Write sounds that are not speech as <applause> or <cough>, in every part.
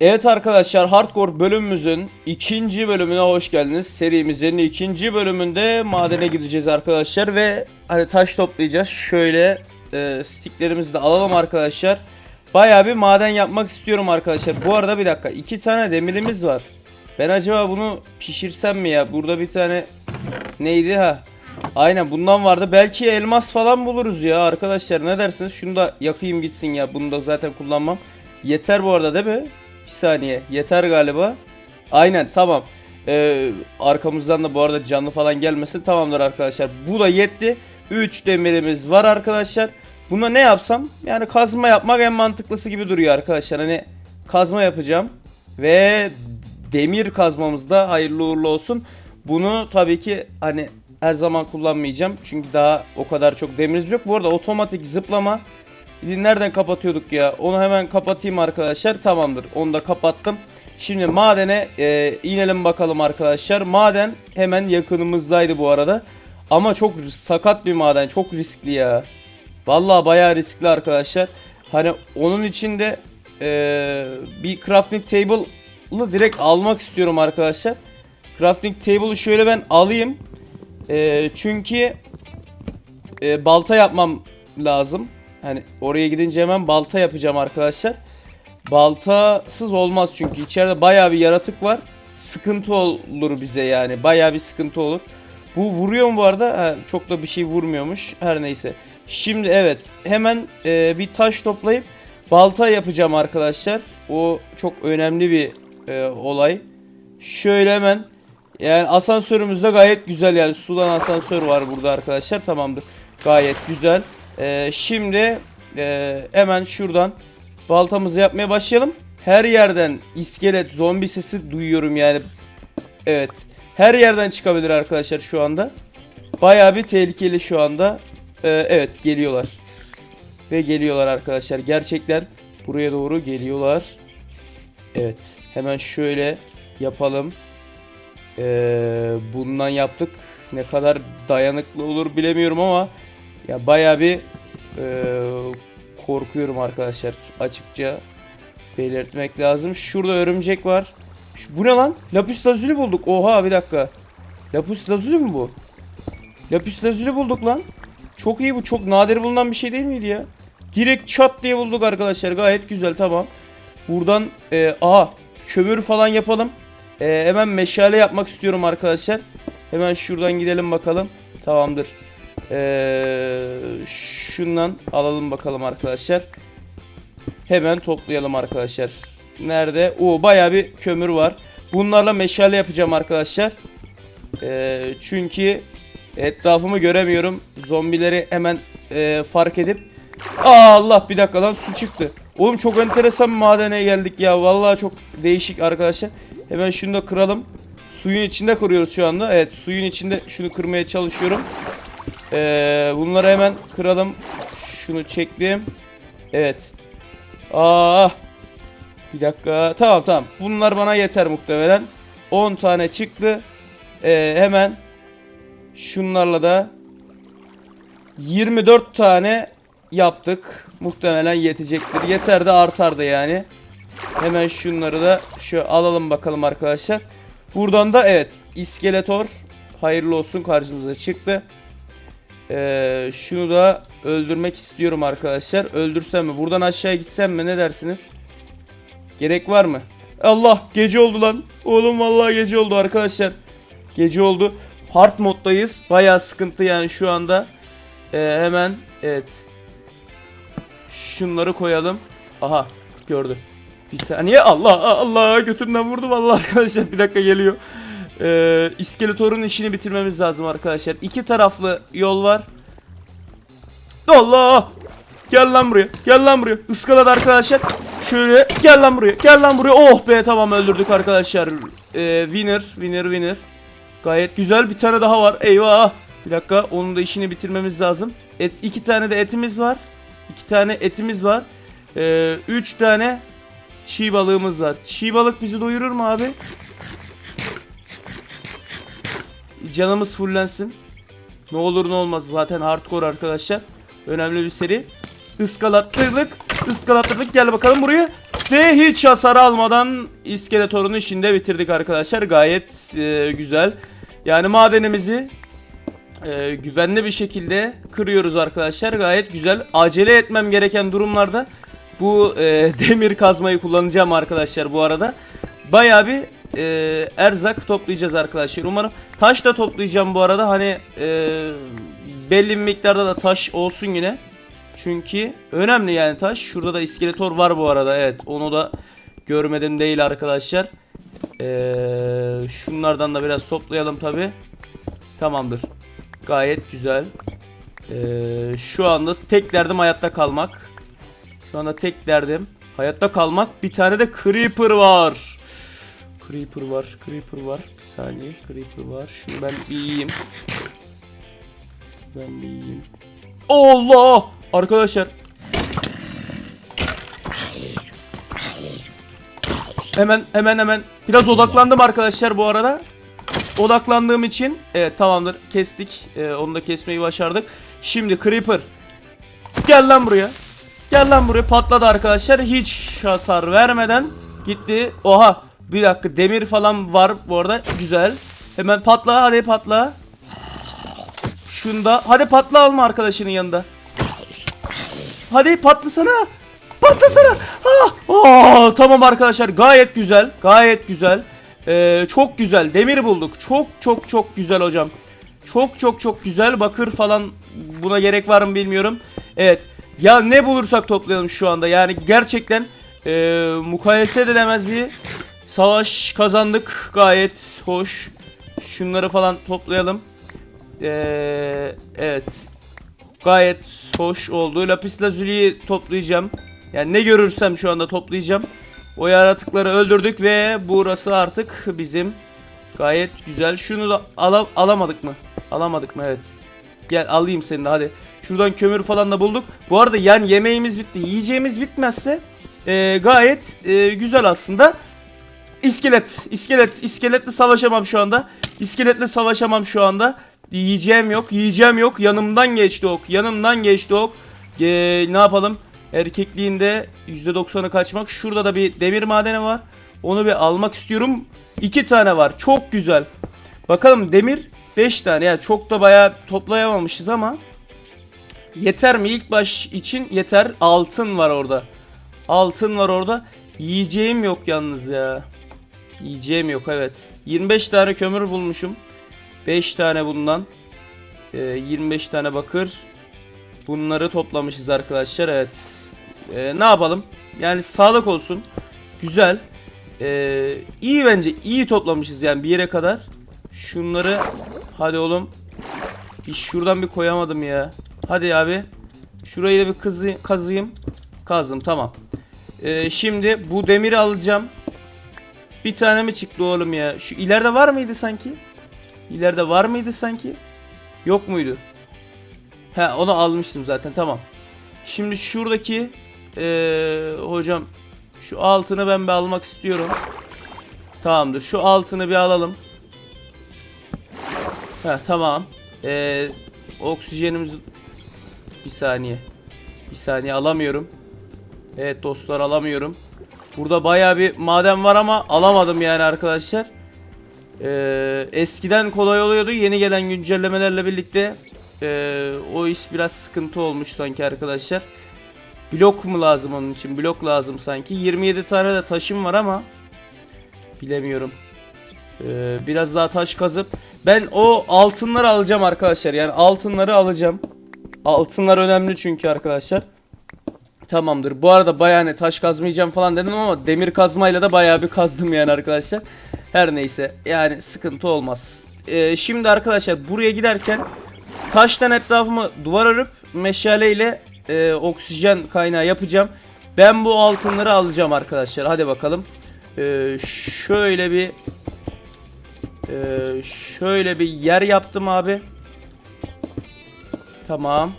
Evet arkadaşlar Hardcore bölümümüzün ikinci bölümüne hoş geldiniz. Serimizin ikinci bölümünde madene gideceğiz arkadaşlar ve hani taş toplayacağız. Şöyle e, sticklerimizi de alalım arkadaşlar. Bayağı bir maden yapmak istiyorum arkadaşlar. Bu arada bir dakika iki tane demirimiz var. Ben acaba bunu pişirsem mi ya? Burada bir tane neydi ha? Aynen bundan vardı. Belki elmas falan buluruz ya arkadaşlar. Ne dersiniz? Şunu da yakayım gitsin ya. Bunu da zaten kullanmam. Yeter bu arada değil mi? Bir saniye. Yeter galiba. Aynen tamam. Ee, arkamızdan da bu arada canlı falan gelmesin. Tamamdır arkadaşlar. Bu da yetti. 3 demirimiz var arkadaşlar. Buna ne yapsam? Yani kazma yapmak en mantıklısı gibi duruyor arkadaşlar. Hani kazma yapacağım. Ve demir kazmamız da hayırlı uğurlu olsun. Bunu tabii ki hani her zaman kullanmayacağım. Çünkü daha o kadar çok demirimiz yok. Bu arada otomatik zıplama Nereden kapatıyorduk ya? Onu hemen kapatayım arkadaşlar. Tamamdır. Onu da kapattım. Şimdi madene e, inelim bakalım arkadaşlar. Maden hemen yakınımızdaydı bu arada. Ama çok sakat bir maden. Çok riskli ya. Vallahi bayağı riskli arkadaşlar. Hani onun için de e, bir crafting table'ı direkt almak istiyorum arkadaşlar. Crafting table'ı şöyle ben alayım. E, çünkü e, balta yapmam lazım. Hani oraya gidince hemen balta yapacağım arkadaşlar. Baltasız olmaz çünkü içeride bayağı bir yaratık var. Sıkıntı olur bize yani. Bayağı bir sıkıntı olur. Bu vuruyor mu bu arada? Ha, çok da bir şey vurmuyormuş. Her neyse. Şimdi evet hemen e, bir taş toplayıp balta yapacağım arkadaşlar. O çok önemli bir e, olay. Şöyle hemen yani asansörümüz de gayet güzel yani sudan asansör var burada arkadaşlar. Tamamdır. Gayet güzel. Ee, şimdi e, hemen şuradan baltamızı yapmaya başlayalım. Her yerden iskelet, zombi sesi duyuyorum yani. Evet. Her yerden çıkabilir arkadaşlar şu anda. Bayağı bir tehlikeli şu anda. Ee, evet geliyorlar. Ve geliyorlar arkadaşlar. Gerçekten buraya doğru geliyorlar. Evet. Hemen şöyle yapalım. Ee, bundan yaptık. Ne kadar dayanıklı olur bilemiyorum ama ya baya bir e, korkuyorum arkadaşlar açıkça belirtmek lazım. Şurada örümcek var. Şu, bu ne lan? Lapis lazuli bulduk. Oha bir dakika. Lapis lazuli mi bu? Lapis lazuli bulduk lan. Çok iyi bu. Çok nadir bulunan bir şey değil miydi ya? Direkt çat diye bulduk arkadaşlar. Gayet güzel tamam. Buradan e, aha kömür falan yapalım. E, hemen meşale yapmak istiyorum arkadaşlar. Hemen şuradan gidelim bakalım. Tamamdır. Ee, şundan alalım bakalım arkadaşlar. Hemen toplayalım arkadaşlar. Nerede? O bayağı bir kömür var. Bunlarla meşale yapacağım arkadaşlar. Ee, çünkü etrafımı göremiyorum. Zombileri hemen e, fark edip Aa Allah bir dakika lan su çıktı. Oğlum çok enteresan madene geldik ya. Vallahi çok değişik arkadaşlar. Hemen şunu da kıralım. Suyun içinde kırıyoruz şu anda. Evet suyun içinde şunu kırmaya çalışıyorum. Ee, bunları hemen kıralım. Şunu çektim. Evet. Aa. Bir dakika. Tamam tamam. Bunlar bana yeter muhtemelen. 10 tane çıktı. Ee, hemen şunlarla da 24 tane yaptık. Muhtemelen yetecektir. Yeter de artar da yani. Hemen şunları da şu alalım bakalım arkadaşlar. Buradan da evet iskeletor hayırlı olsun karşımıza çıktı. Ee, şunu da öldürmek istiyorum arkadaşlar. Öldürsem mi? Buradan aşağıya gitsem mi? Ne dersiniz? Gerek var mı? Allah gece oldu lan. Oğlum vallahi gece oldu arkadaşlar. Gece oldu. Hard moddayız. Bayağı sıkıntı yani şu anda. Ee, hemen evet. Şunları koyalım. Aha gördü. Bir saniye. Allah Allah götünden vurdu vallahi arkadaşlar. Bir dakika geliyor. Ee, iskeletorun işini bitirmemiz lazım arkadaşlar. İki taraflı yol var. Allah! Gel lan buraya. Gel lan buraya. Iskaladı arkadaşlar. Şöyle gel lan buraya. Gel lan buraya. Oh be tamam öldürdük arkadaşlar. Ee, winner, winner, winner. Gayet güzel. Bir tane daha var. Eyvah. Bir dakika. Onun da işini bitirmemiz lazım. Et, iki tane de etimiz var. İki tane etimiz var. Ee, üç tane çiğ balığımız var. Çiğ balık bizi doyurur mu abi? Canımız fullensin. Ne olur ne olmaz zaten hardcore arkadaşlar. Önemli bir seri. Iskalattırdık. Iskalattırdık. Gel bakalım buraya. Ve hiç hasar almadan iskeletorun işini de bitirdik arkadaşlar. Gayet e, güzel. Yani madenimizi e, güvenli bir şekilde kırıyoruz arkadaşlar. Gayet güzel. Acele etmem gereken durumlarda bu e, <laughs> demir kazmayı kullanacağım arkadaşlar bu arada. Bayağı bir e, erzak toplayacağız arkadaşlar. Umarım taş da toplayacağım bu arada. Hani e, belli bir miktarda da taş olsun yine. Çünkü önemli yani taş. Şurada da iskeletor var bu arada. Evet onu da görmedim değil arkadaşlar. Ee, şunlardan da biraz toplayalım tabi. Tamamdır. Gayet güzel. Ee, şu anda tek derdim hayatta kalmak. Şu anda tek derdim hayatta kalmak. Bir tane de creeper var. Creeper var. Creeper var. Bir saniye. Creeper var. Şunu ben bir yiyeyim. Ben bir yiyeyim. Allah! Arkadaşlar. Hemen hemen hemen biraz odaklandım arkadaşlar bu arada. Odaklandığım için evet tamamdır kestik. Ee, onu da kesmeyi başardık. Şimdi Creeper. Gel lan buraya. Gel lan buraya patladı arkadaşlar. Hiç hasar vermeden gitti. Oha bir dakika demir falan var bu arada. Güzel. Hemen patla hadi patla. Şunda hadi patla alma arkadaşının yanında. Hadi patlasana. Patlasana. Ah, ah, tamam arkadaşlar gayet güzel. Gayet güzel. Ee, çok güzel. Demir bulduk. Çok çok çok güzel hocam. Çok çok çok güzel. Bakır falan buna gerek var mı bilmiyorum. Evet. Ya ne bulursak toplayalım şu anda. Yani gerçekten e, mukayese edilemez bir savaş kazandık. Gayet hoş. Şunları falan toplayalım. Ee, evet. Gayet hoş oldu. Lapis Lazuli'yi toplayacağım. Yani ne görürsem şu anda toplayacağım. O yaratıkları öldürdük ve burası artık bizim. Gayet güzel. Şunu da ala- alamadık mı? Alamadık mı? Evet. Gel alayım seni de hadi. Şuradan kömür falan da bulduk. Bu arada yani yemeğimiz bitti. Yiyeceğimiz bitmezse e, gayet e, güzel aslında. İskelet, iskelet, iskeletle savaşamam şu anda. İskeletle savaşamam şu anda. Yiyeceğim yok, yiyeceğim yok. Yanımdan geçti ok, yanımdan geçti ok. Ee, ne yapalım? Erkekliğinde %90'ı kaçmak. Şurada da bir demir madeni var. Onu bir almak istiyorum. İki tane var. Çok güzel. Bakalım demir 5 tane. Yani çok da bayağı toplayamamışız ama yeter mi? İlk baş için yeter. Altın var orada. Altın var orada. Yiyeceğim yok yalnız ya. Yiyeceğim yok evet. 25 tane kömür bulmuşum. 5 tane bundan. Ee, 25 tane bakır. Bunları toplamışız arkadaşlar evet. Ee, ne yapalım? Yani sağlık olsun. Güzel. Ee, iyi bence. iyi toplamışız yani bir yere kadar. Şunları hadi oğlum. Bir şuradan bir koyamadım ya. Hadi abi. Şurayı da bir kazı kazıyım. Kazdım tamam. Ee, şimdi bu demiri alacağım. Bir tane mi çıktı oğlum ya? Şu ileride var mıydı sanki? İleride var mıydı sanki? Yok muydu? He onu almıştım zaten tamam. Şimdi şuradaki ee, hocam şu altını ben bir almak istiyorum. Tamamdır. Şu altını bir alalım. He tamam. Ee, oksijenimiz bir saniye. Bir saniye alamıyorum. Evet dostlar alamıyorum. Burada baya bir maden var ama alamadım yani arkadaşlar. Ee, eskiden kolay oluyordu. Yeni gelen güncellemelerle birlikte ee, o iş biraz sıkıntı olmuş sanki arkadaşlar. Blok mu lazım onun için? Blok lazım sanki. 27 tane de taşım var ama bilemiyorum. Ee, biraz daha taş kazıp ben o altınları alacağım arkadaşlar. Yani altınları alacağım. Altınlar önemli çünkü arkadaşlar. Tamamdır. Bu arada bayağı ne taş kazmayacağım falan dedim ama demir kazmayla da bayağı bir kazdım yani arkadaşlar. Her neyse yani sıkıntı olmaz. Ee, şimdi arkadaşlar buraya giderken taştan etrafımı duvar örüp meşaleyle e, oksijen kaynağı yapacağım. Ben bu altınları alacağım arkadaşlar. Hadi bakalım. Ee, şöyle bir ee, şöyle bir yer yaptım abi. Tamam.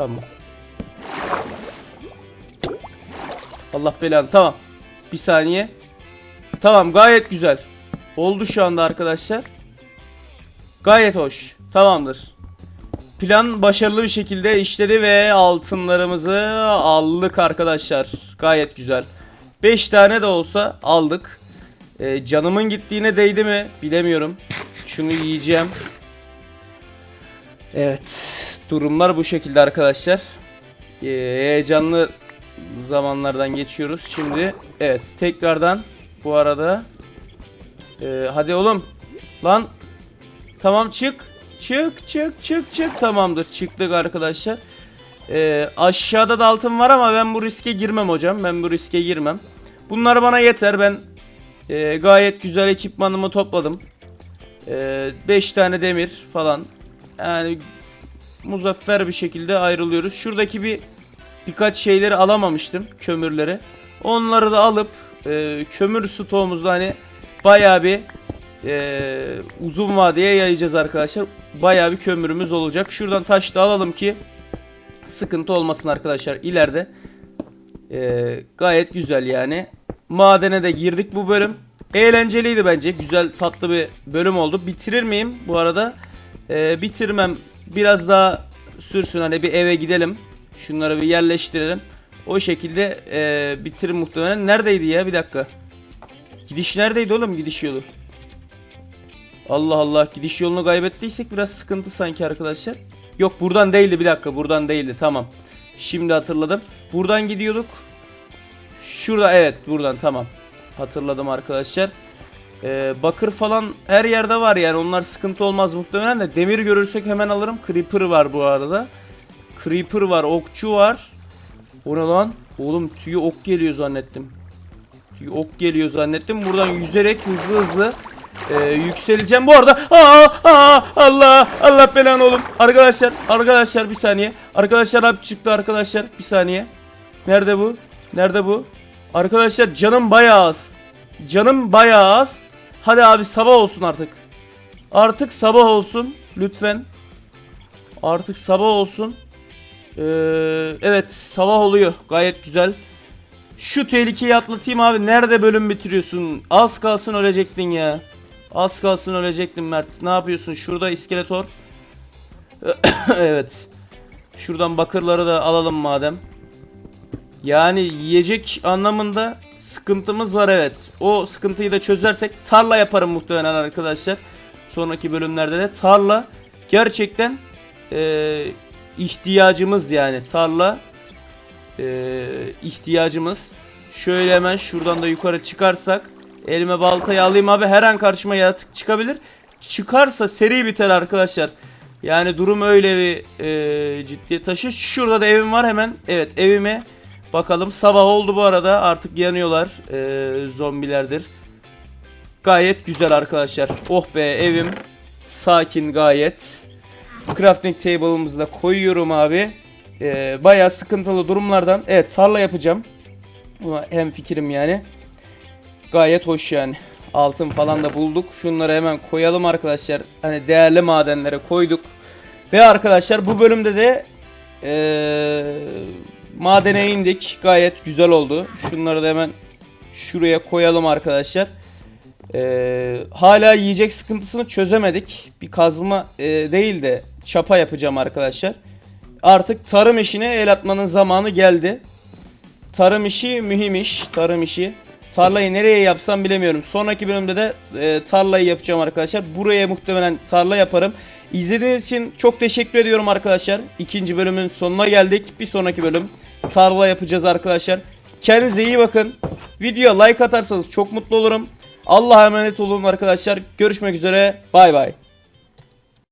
Tamam. Allah belanı. Tamam. Bir saniye. Tamam gayet güzel. Oldu şu anda arkadaşlar. Gayet hoş. Tamamdır. Plan başarılı bir şekilde işledi ve altınlarımızı aldık arkadaşlar. Gayet güzel. 5 tane de olsa aldık. Ee, canımın gittiğine değdi mi bilemiyorum. Şunu yiyeceğim. Evet. Durumlar bu şekilde arkadaşlar. Ee, heyecanlı zamanlardan geçiyoruz. Şimdi. Evet tekrardan bu arada. Ee, hadi oğlum. Lan. Tamam çık. Çık çık çık çık. Tamamdır çıktık arkadaşlar. Ee, aşağıda da altın var ama ben bu riske girmem hocam. Ben bu riske girmem. Bunlar bana yeter. Ben e, gayet güzel ekipmanımı topladım. 5 tane demir falan. Yani muzaffer bir şekilde ayrılıyoruz şuradaki bir birkaç şeyleri alamamıştım kömürleri onları da alıp e, kömür stoğumuzda hani bayağı bir e, uzun vadeye yayacağız arkadaşlar. Bayağı bir kömürümüz olacak. Şuradan taş da alalım ki sıkıntı olmasın arkadaşlar ileride. E, gayet güzel yani. Madene de girdik bu bölüm. Eğlenceliydi bence. Güzel tatlı bir bölüm oldu. Bitirir miyim bu arada? E, bitirmem. Biraz daha sürsün hani bir eve gidelim. Şunları bir yerleştirelim. O şekilde e, bitirir muhtemelen. Neredeydi ya bir dakika. Gidiş neredeydi oğlum gidiş yolu? Allah Allah gidiş yolunu kaybettiysek biraz sıkıntı sanki arkadaşlar. Yok buradan değildi bir dakika buradan değildi tamam. Şimdi hatırladım. Buradan gidiyorduk. Şurada evet buradan tamam. Hatırladım arkadaşlar. Ee, bakır falan her yerde var yani onlar sıkıntı olmaz muhtemelen de demir görürsek hemen alırım. Creeper var bu arada. Creeper var okçu var. O ne lan? Oğlum tüyü ok geliyor zannettim. Tüyü ok geliyor zannettim. Buradan yüzerek hızlı hızlı ee, yükseleceğim bu arada. Aa, aa, Allah Allah belanı oğlum. Arkadaşlar arkadaşlar bir saniye. Arkadaşlar abi çıktı arkadaşlar bir saniye. Nerede bu? Nerede bu? Arkadaşlar canım bayağı az. Canım bayağı az. Hadi abi sabah olsun artık. Artık sabah olsun lütfen. Artık sabah olsun. Ee, evet sabah oluyor. Gayet güzel. Şu tehlikeyi atlatayım abi. Nerede bölüm bitiriyorsun? Az kalsın ölecektin ya. Az kalsın ölecektin Mert. Ne yapıyorsun? Şurada iskeletor. <coughs> evet. Şuradan bakırları da alalım madem. Yani yiyecek anlamında sıkıntımız var evet. O sıkıntıyı da çözersek tarla yaparım muhtemelen arkadaşlar. Sonraki bölümlerde de tarla gerçekten eee, ihtiyacımız yani tarla eee, ihtiyacımız. Şöyle hemen şuradan da yukarı çıkarsak elime baltayı alayım abi her an karşıma yaratık çıkabilir. Çıkarsa seri biter arkadaşlar. Yani durum öyle bir eee ciddiye taşı. Şurada da evim var hemen. Evet evime bakalım. Sabah oldu bu arada artık yanıyorlar eee, zombilerdir. Gayet güzel arkadaşlar. Oh be evim sakin gayet. Crafting table'ımızı da koyuyorum abi. Ee, bayağı sıkıntılı durumlardan. Evet tarla yapacağım. Hem fikrim yani. Gayet hoş yani. Altın falan da bulduk. Şunları hemen koyalım arkadaşlar. Hani değerli madenlere koyduk. Ve arkadaşlar bu bölümde de ee, madene indik. Gayet güzel oldu. Şunları da hemen şuraya koyalım arkadaşlar. Ee, hala yiyecek sıkıntısını çözemedik. Bir kazma e, değil de çapa yapacağım arkadaşlar. Artık tarım işine el atmanın zamanı geldi. Tarım işi mühim iş. Tarım işi. Tarlayı nereye yapsam bilemiyorum. Sonraki bölümde de e, tarlayı yapacağım arkadaşlar. Buraya muhtemelen tarla yaparım. İzlediğiniz için çok teşekkür ediyorum arkadaşlar. İkinci bölümün sonuna geldik. Bir sonraki bölüm tarla yapacağız arkadaşlar. Kendinize iyi bakın. Videoya like atarsanız çok mutlu olurum. Allah'a emanet olun arkadaşlar. Görüşmek üzere. Bay bay.